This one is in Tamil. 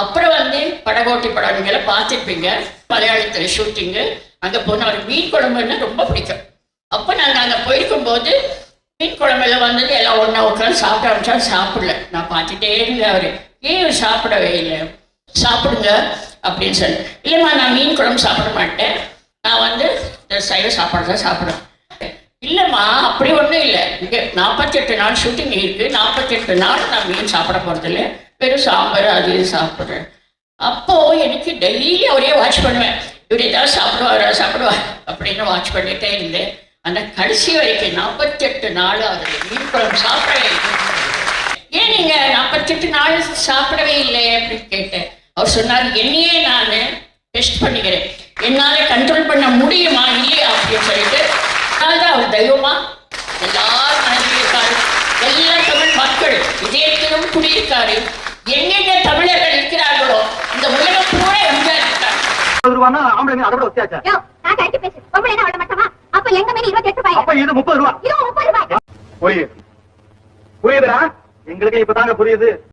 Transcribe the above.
அப்புறம் வந்து படகோட்டி படங்களை பார்த்துருப்பீங்க மலையாளத்தில் ஷூட்டிங்கு அங்கே போனால் அவருக்கு மீன் குழம்புன்னா ரொம்ப பிடிக்கும். அப்போ நாங்கள் அங்கே போயிருக்கும்போது மீன் குழம்புல வந்தது எல்லாம் ஒன்றா உட்காந்து சாப்பிட ஆரம்பிச்சா சாப்பிடல. நான் பார்த்துட்டே இருந்தேன் அவர். ஏன் சாப்பிடவே இல்லை? சாப்பிடுங்க அப்படின்னு சொல்லி. இல்லைம்மா நான் மீன் குழம்பு சாப்பிட மாட்டேன். நான் வந்து சைவ சாப்பாடு தான் சாப்பிடுவேன் இல்லைம்மா அப்படி ஒன்றும் இல்லை. இங்கே நாற்பத்தெட்டு நாள் ஷூட்டிங் இருக்கு. நாற்பத்தெட்டு நாள் நான் மீன் சாப்பிட போகிறதில்ல வெறும் சாம்பார் அது இது சாப்பிட்றேன். அப்போ எனக்கு டெய்லி அவரே வாட்ச் பண்ணுவேன். இவர் ஏதாவது சாப்பிடுவாரா சாப்பிடுவார் அப்படின்னு வாட்ச் பண்ணிட்டே இருந்தேன். அந்த கடைசி வரைக்கும் நாற்பத்தெட்டு நாள் அவர் மீன் குழம்பு சாப்பிடவே இல்லை. ஏன் நீங்க நாற்பத்தெட்டு நாள் சாப்பிடவே இல்லை அப்படின்னு கேட்டேன். அவர் சொன்னார் என்னையே நான் டெஸ்ட் பண்ணிக்கிறேன். என்னால கண்ட்ரோல் பண்ண முடியுமா இல்லையா அப்படின்னு சொல்லிட்டு அதனால்தான் அவர் தெய்வமா எல்லாரும் மனதில் இருக்காரு எல்லா தமிழ் மக்கள் இதயத்திலும் குடியிருக்காரு. எங்கெங்க தமிழர்கள் இருக்கிறார்களோ இந்த உலகம் பூரா எம்ஜிஆர் இருக்காரு. புரியுது. புரியுதுடா? எங்களுக்கு இப்பதாங்க புரியுது.